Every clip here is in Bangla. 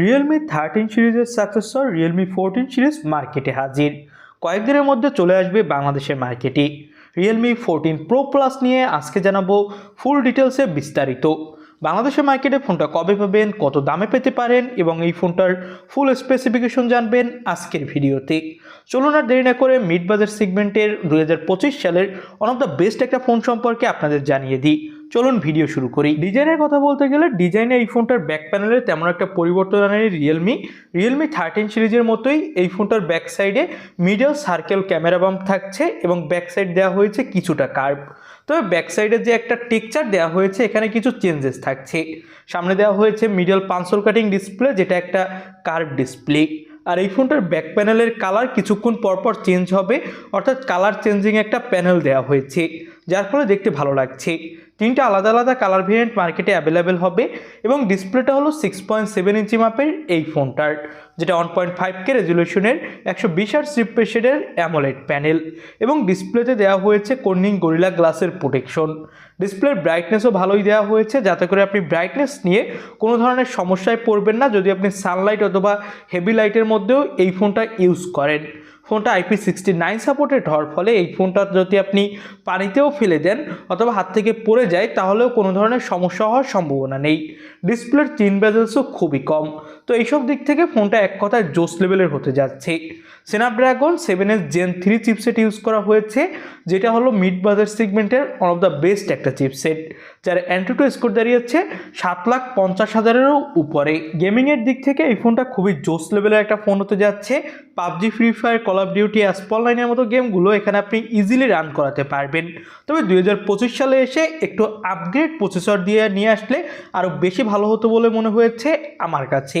রিয়েলমি থার্টিন সিরিজের সাকসেসর রিয়েলমি ফোরটিন সিরিজ মার্কেটে হাজির। কয়েকদিনের মধ্যে চলে আসবে বাংলাদেশের মার্কেটে রিয়েলমি ফোরটিন প্রো প্লাস নিয়ে আজকে জানাব ফুল ডিটেলসে বিস্তারিত। বাংলাদেশের মার্কেটে ফোনটা কবে পাবেন, কত দামে পেতে পারেন এবং এই ফোনটার ফুল স্পেসিফিকেশন জানবেন আজকের ভিডিওতে। চলুন আর দেরি না করে মিড বাজার সেগমেন্টের দু সালের ওয়ান অফ দ্য বেস্ট একটা ফোন সম্পর্কে আপনাদের জানিয়ে দিই। চলুন ভিডিও শুরু করি। ডিজাইনের কথা বলতে গেলে ডিজাইনে এই ফোনটার ব্যাক প্যানেলে তেমন একটা পরিবর্তন আনেনি রিয়েলমি রিয়েলমি থার্টিন সিরিজের মতোই এই ফোনটার ব্যাক সাইডে মিডল সার্কেল ক্যামেরা বাম্প থাকছে এবং ব্যাক সাইড দেওয়া হয়েছে কিছুটা কার্ভ তবে ব্যাক সাইডে যে একটা টেকচার দেওয়া হয়েছে, এখানে কিছু চেঞ্জেস থাকছে। সামনে দেওয়া হয়েছে মিডল পাঁচশোল কাটিং ডিসপ্লে যেটা একটা কার্ভ ডিসপ্লে আর এই ফোনটার ব্যাক প্যানেলের কালার কিছুক্ষণ পরপর চেঞ্জ হবে, অর্থাৎ কালার চেঞ্জিং একটা প্যানেল দেওয়া হয়েছে। যার ফলে দেখতে ভালো লাগছে। তিনটা আলাদা আলাদা কালার ভেরিয়েন্ট মার্কেটে অ্যাভেলেবেল হবে এবং ডিসপ্লেটা হলো সিক্স পয়েন্ট সেভেন ইঞ্চি মাপের এই ফোনটার যেটা ওয়ান পয়েন্ট ফাইভ কে রেজলিউশনের একশো বিশ আর শেডের অ্যামোলেড প্যানেল এবং ডিসপ্লেতে দেওয়া হয়েছে কর্নিং গরিলা গ্লাসের প্রোটেকশন ডিসপ্লের ব্রাইটনেসও ভালোই দেওয়া হয়েছে, যাতে করে আপনি ব্রাইটনেস নিয়ে কোনো ধরনের সমস্যায় পড়বেন না, যদি আপনি সানলাইট অথবা হেভি লাইটের মধ্যেও এই ফোনটা ইউজ করেন। ফোনটা আইপি সিক্সটি নাইন সাপোর্টেড হওয়ার ফলে এই ফোনটা যদি আপনি পানিতেও ফেলে দেন অথবা হাত থেকে পড়ে যায়, তাহলেও কোনো ধরনের সমস্যা হওয়ার সম্ভাবনা নেই। ডিসপ্লের চিন ব্যাজেলসও খুবই কম। তো এইসব দিক থেকে ফোনটা এক কথায় জোস লেভেলের হতে যাচ্ছে। Snapdragon seven S gen three chipset use করা হয়েছে, যেটা হলো মিড বাজার সেগমেন্টের ওয়ান অফ দ্য বেস্ট একটা চিপসেট যার অ্যান্টিটু স্কোর দাঁড়িয়েছে সাত লাখ পঞ্চাশ হাজারেরও উপরে। গেমিংয়ের দিক থেকে এই ফোনটা খুবই জোস লেভেলের একটা ফোন হতে যাচ্ছে। PUBG free fire call of duty Asphalt লাইনের মতো গেমগুলো এখানে আপনি ইজিলি রান করাতে পারবেন। তবে দু হাজার পঁচিশ সালে এসে একটু আপগ্রেড প্রসেসর দিয়ে নিয়ে আসলে আরও বেশি ভালো হতো বলে মনে হয়েছে আমার কাছে।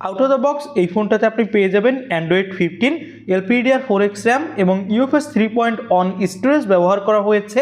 আউট অফ দ্য বক্স এই ফোনটাতে আপনি পেয়ে যাবেন Android fifteen LPDDR four X RAM এবং UFS three point one storage ব্যবহার করা হয়েছে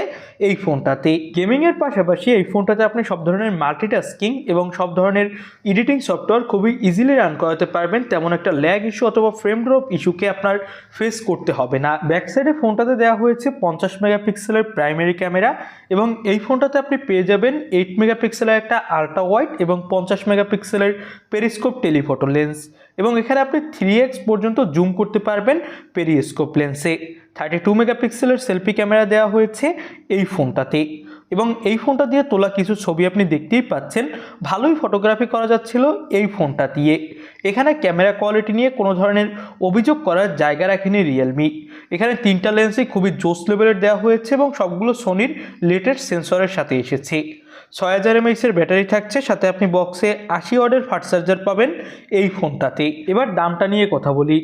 এই ফোনটাতে গেমিংয়ের পাশাপাশি এই ফোনটাতে আপনি সব ধরনের মাল্টিটাস্কিং এবং সব ধরনের এডিটিং সফটওয়্যার খুবই ইজিলি রান করাতে পারবেন। তেমন একটা ল্যাগ ইস্যু অথবা ফ্রেম ড্রপ ইস্যুকে আপনার ফেস করতে হবে না। ব্যাক সাইডে ফোনটাতে দেওয়া হয়েছে পঞ্চাশ মেগাপিক্সেলের প্রাইমারি ক্যামেরা এবং এই ফোনটাতে আপনি পেয়ে যাবেন এইট মেগাপিক্সেলের একটা আলট্রা ওয়াইড এবং পঞ্চাশ মেগাপিক্সেলের পেরিস্কোপ টেলিফোটো লেন্স এবং এখানে আপনি থ্রি এক্স পর্যন্ত জুম করতে পারবেন পেরিস্কোপ লেন্সে থার্টি টু মেগাপিক্সেলের সেলফি ক্যামেরা দেওয়া হয়েছে এই ফোনটাতে এবং এই ফোনটা দিয়ে তোলা কিছু ছবি আপনি দেখতেই পাচ্ছেন, ভালোই ফটোগ্রাফি করা যাচ্ছিল এই ফোনটা দিয়ে। এখানে ক্যামেরা কোয়ালিটি নিয়ে কোনো ধরনের অভিযোগ করার জায়গা রাখেনি রিয়েলমি এখানে তিনটা লেন্সই খুবই জোস লেভেলের দেওয়া হয়েছে এবং সবগুলো সোনির লেটেস্ট সেন্সরের সাথে এসেছে। ছয় হাজার এমএইচের ব্যাটারি থাকছে, সাথে আপনি বক্সে আশি ওয়ার্ডের ফাস্ট চার্জার পাবেন এই ফোনটাতে এবার দামটা নিয়ে কথা বলি।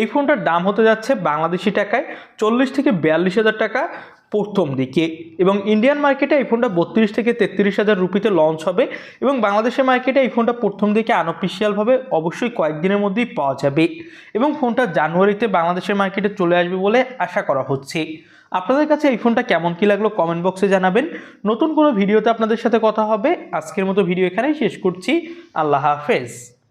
এই ফোনটার দাম হতে যাচ্ছে বাংলাদেশি টাকায় চল্লিশ থেকে বিয়াল্লিশ হাজার টাকা। প্রথম দিকে। এবং ইন্ডিয়ান মার্কেটে এই ফোনটা বত্রিশ থেকে তেত্রিশ হাজার রুপিতে লঞ্চ হবে এবং বাংলাদেশের মার্কেটে এই ফোনটা প্রথম দিকে আনঅফিসিয়ালভাবে অবশ্যই কয়েকদিনের মধ্যেই পাওয়া যাবে। এবং ফোনটা জানুয়ারিতে বাংলাদেশের মার্কেটে চলে আসবে বলে আশা করা হচ্ছে। আপনাদের কাছে এই ফোনটা কেমন কী লাগল কমেন্ট বক্সে জানাবেন। নতুন কোনো ভিডিওতে আপনাদের সাথে কথা হবে। আজকের মতো ভিডিও এখানেই শেষ করছি। আল্লাহ হাফেজ।